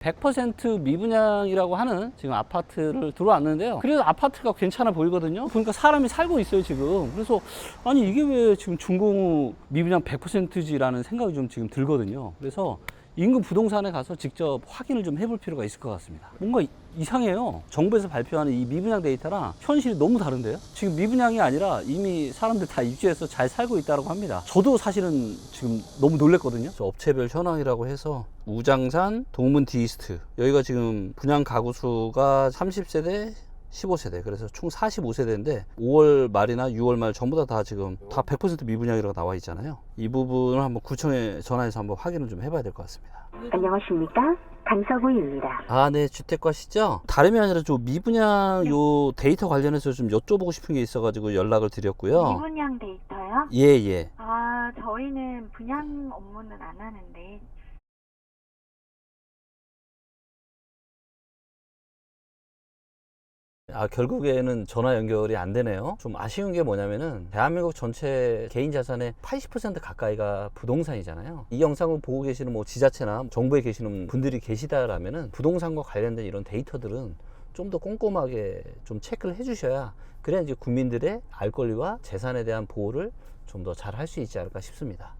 100% 미분양이라고 하는 지금 아파트를 들어왔는데요. 그래도 아파트가 괜찮아 보이거든요. 보니까 사람이 살고 있어요, 지금. 그래서 아니 이게 왜 지금 준공후 미분양 100%지라는 생각이 좀 지금 들거든요. 그래서 인근 부동산에 가서 직접 확인을 좀 해볼 필요가 있을 것 같습니다. 뭔가 이- 이상해요. 정부에서 발표하는 이 미분양 데이터랑 현실이 너무 다른데요? 지금 미분양이 아니라 이미 사람들 다 입주해서 잘 살고 있다고 합니다. 저도 사실은 지금 너무 놀랬거든요. 저 업체별 현황이라고 해서 우장산, 동문 디이스트 여기가 지금 분양 가구 수가 30세대 15세대 그래서 총 45세대인데 5월 말이나 6월 말 전부 다, 다 지금 다 100% 미분양이라고 나와 있잖아요 이 부분을 한번 구청에 전화해서 한번 확인을 좀 해봐야 될 것 같습니다 안녕하십니까? 강서구입니다. 아, 네, 주택과시죠? 다름이 아니라 좀 미분양 요 데이터 관련해서 좀 여쭤보고 싶은 게 있어가지고 연락을 드렸고요. 미분양 데이터요? 예, 예. 아, 저희는 분양 업무는 안 하는데 아, 결국에는 전화 연결이 안 되네요. 좀 아쉬운 게 뭐냐면은 대한민국 전체 개인 자산의 80% 가까이가 부동산이잖아요. 이 영상을 보고 계시는 뭐 지자체나 정부에 계시는 분들이 계시다라면은 부동산과 관련된 이런 데이터들은 좀 더 꼼꼼하게 좀 체크를 해 주셔야 그래야 이제 국민들의 알 권리와 재산에 대한 보호를 좀 더 잘 할 수 있지 않을까 싶습니다.